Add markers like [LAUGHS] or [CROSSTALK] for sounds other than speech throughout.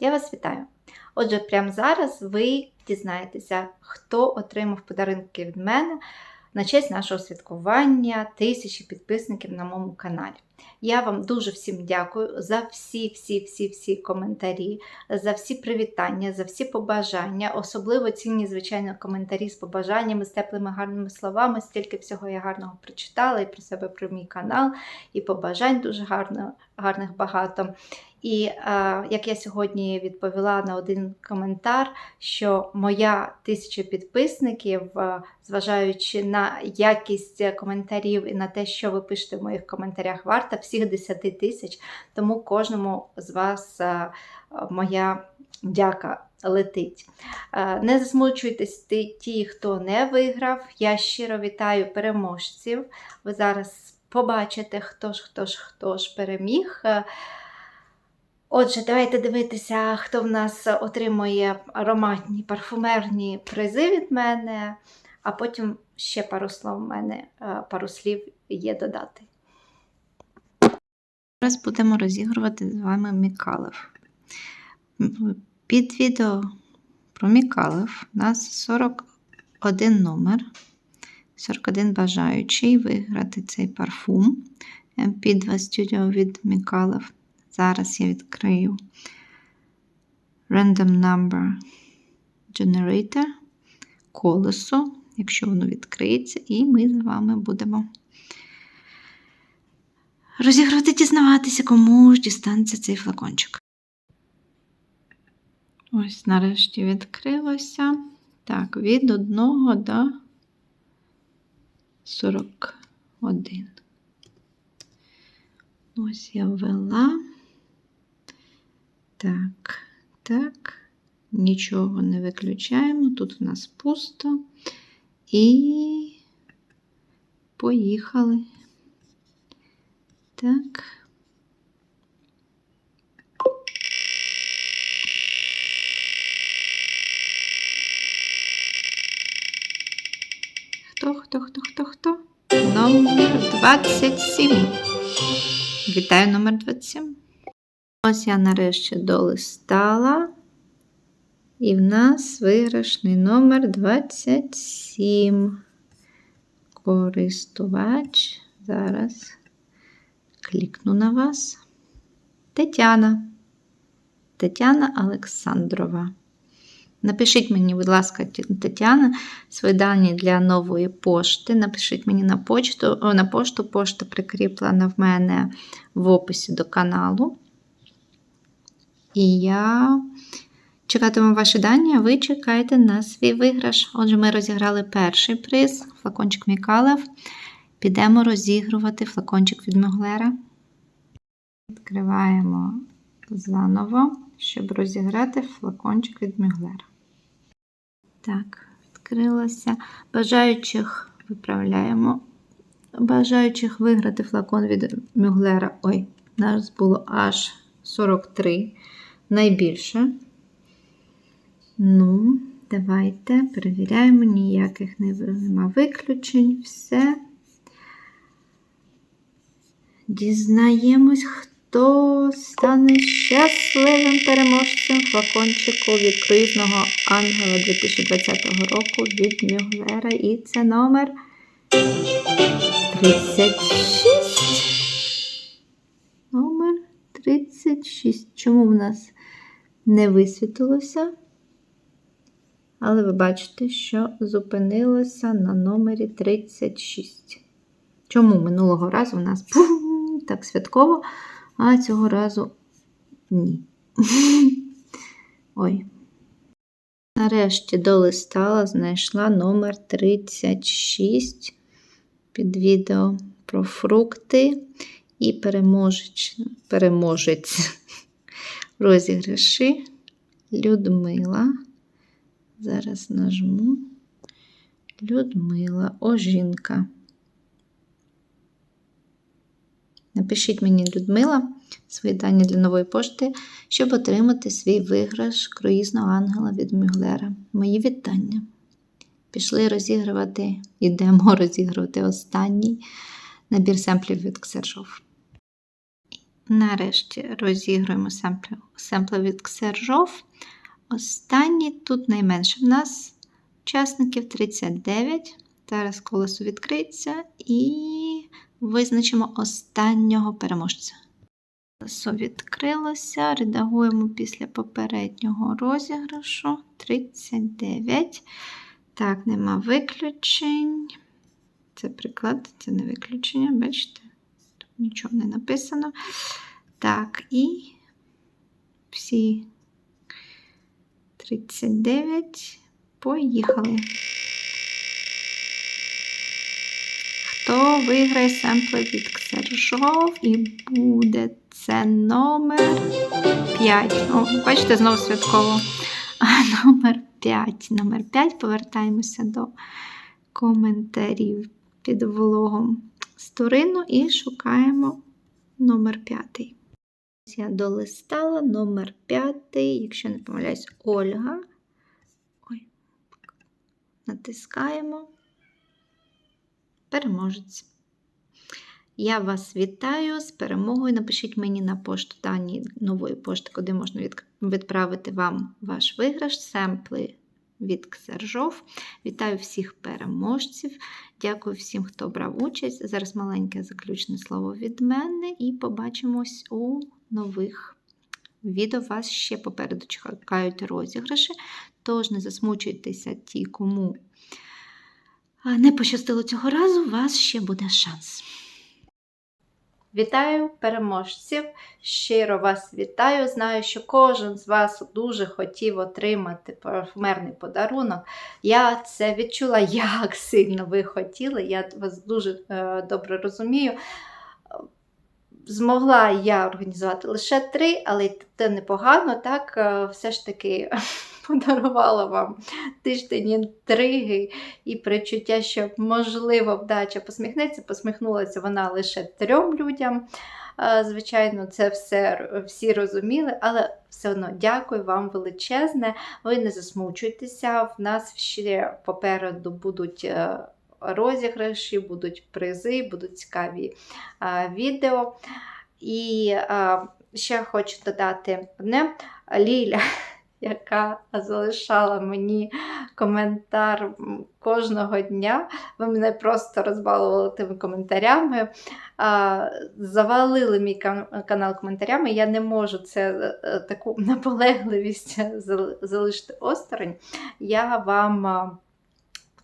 Я вас вітаю! Отже, прямо зараз ви дізнаєтеся, хто отримав подарунки від мене на честь нашого святкування тисячі підписників на моєму каналі. Я вам дуже всім дякую за всі, всі, всі, всі коментарі, за всі привітання, за всі побажання. Особливо цінні, звичайно, коментарі з побажаннями, з теплими гарними словами. Стільки всього я гарного прочитала і про себе, про мій канал, і побажань дуже гарно, гарних багато. І е, як я сьогодні відповіла на один коментар, що моя тисяча підписників, е, зважаючи на якість коментарів і на те, що ви пишете в моїх коментарях, варта всіх 10 тисяч. Тому кожному з вас е, моя дяка летить. Е, Не засмучуйтесь ті- ті, хто не виграв. Я щиро вітаю переможців. Ви зараз побачите, хто ж, хто ж, хто ж переміг. Е, Отже, давайте дивитися, хто в нас отримує ароматні парфумерні призи від мене, а потім ще пару слов в мене, е, пару слів є додати. Зараз будемо розігрувати з вами Мікалев. Під відео про Мікалев у нас 41 номер, 41 бажаючий виграти цей парфум MP2 Studio від Мікалев. Зараз я відкрию Random Number Generator, колесо, якщо воно відкриється, і ми з вами будемо розігрувати, дізнаватися, кому ж дістанеться цей флакончик. Ось, нарешті відкрилося. Так, від 1 до 41. Ось я ввела. Так, так, нічого не виключаємо. Тут у нас пусто. І поїхали. Так. Хто, хто, хто, хто, хто? Номер 27. Вітаю номер 27. Ось я нарешті долистала. І в нас виграшний номер 27. Користувач. Зараз клікну на вас. Тетяна. Тетяна Олександрова. Напишіть мені, будь ласка, Тетяна, свої дані для нової пошти. Напишіть мені на почту. На пошту. Пошта прикріплена в мене в описі до каналу. І я чекатиму ваші дані, а ви чекайте на свій виграш. Отже, ми розіграли перший приз, флакончик Мікалев. Підемо розігрувати флакончик від Муглера. Відкриваємо заново, щоб розіграти флакончик від Мюглера. Так, відкрилося. Бажаючих виправляємо. Бажаючих виграти флакон від Мюглера. Ой, нас було аж 43 найбільше. Ну, давайте перевіряємо, ніяких нема виключень. Все. Дізнаємось, хто стане щасливим переможцем флакончику від ангела 2020 року від Мюглера. І це номер 36. Номер 36. Чому в нас не висвітилося? Але ви бачите, що зупинилося на номері 36. Чому минулого разу у нас так святково, а цього разу ні. Ой. Нарешті долистала, знайшла номер 36 під відео про фрукти і переможець, [LAUGHS] розіграші Людмила. Зараз нажму Людмила, о жінка. Напишіть мені, Людмила, свої дані для нової пошти, щоб отримати свій виграш круїзного ангела від Мюглера. Мої вітання. Пішли розігрувати, йдемо [LAUGHS] розігрувати останній набір семплів від Ксержов. Нарешті розігруємо семпли, семпли від Ксержов. Останні тут найменше в нас учасників 39. Зараз колесо відкриється і визначимо останнього переможця. Колесо відкрилося, редагуємо після попереднього розіграшу 39. Так, нема виключень. Це приклад, це не виключення, бачите? Тут нічого не написано. Так, і всі 39. Поїхали. Хто виграє семпли від Ксержов і буде це номер 5. О, бачите, знову святково. А, номер 5. Номер 5. Повертаємося до коментарів під влогом сторину і шукаємо номер 5. Я долистала номер 5, якщо не помиляюсь, Ольга. Ой. Натискаємо. Переможець. Я вас вітаю з перемогою. Напишіть мені на пошту дані нової пошти, куди можна відправити вам ваш виграш, семпли від Ксержов. Вітаю всіх переможців. Дякую всім, хто брав участь. Зараз маленьке заключне слово від мене, і побачимось у нових відео. Вас ще попереду чекають розіграші. Тож не засмучуйтеся ті, кому не пощастило цього разу, у вас ще буде шанс. Вітаю переможців! Щиро вас вітаю. Знаю, що кожен з вас дуже хотів отримати парфумерний подарунок. Я це відчула, як сильно ви хотіли. Я вас дуже е, добре розумію. Змогла я організувати лише три, але це непогано. Так, Е, все ж таки [LAUGHS] подарувала вам тиждень інтриги і причуття, що, можливо, вдача посміхнеться. Посміхнулася вона лише трьом людям. Е, Звичайно, це все всі розуміли, але все одно дякую вам величезне. Ви не засмучуйтеся. В нас ще попереду будуть е, розіграші, будуть призи, будуть цікаві е, відео. І е, ще хочу додати одне Ліля, [LAUGHS] яка залишала мені коментар кожного дня. Ви мене просто розбалували тими коментарями. А, завалили мій канал коментарями. Я не можу це е, таку [LAUGHS] наполегливість залишити осторонь. Я вам.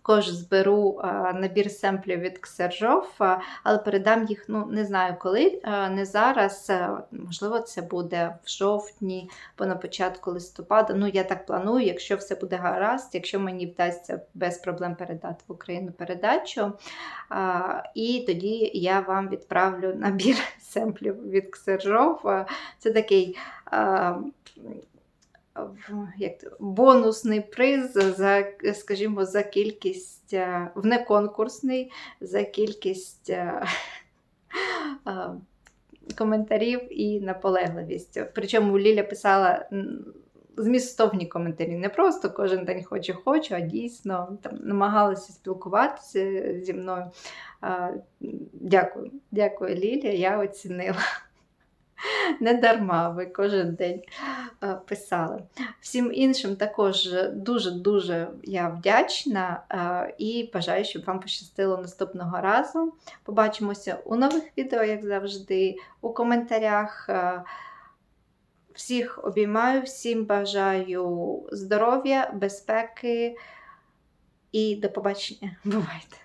Також зберу а, набір семплів від Ксержов, а, але передам їх, ну не знаю коли, а, не зараз. Можливо, це буде в жовтні, або на початку листопада. Ну, я так планую, якщо все буде гаразд, якщо мені вдасться без проблем передати в Україну передачу. І тоді я вам відправлю [LAUGHS] набір [LAUGHS] семплів від Ксержов. Це такий. Як бонусний приз за, скажімо, за кількість е, в неконкурсний, за кількість е, [LAUGHS] е, коментарів і наполегливість. Причому Ліля писала змістовні коментарі. Не просто кожен день хочу, хочу, а дійсно там намагалася спілкуватися зі мною. Дякую, дякую, Лілія, я оцінила. Не дарма ви кожен день е, писали. Всім іншим також дуже-дуже я вдячна е, і бажаю, щоб вам пощастило наступного разу. Побачимося у нових відео, як завжди, у коментарях. Е, Всіх обіймаю, всім бажаю здоров'я, безпеки і до побачення. Бувайте!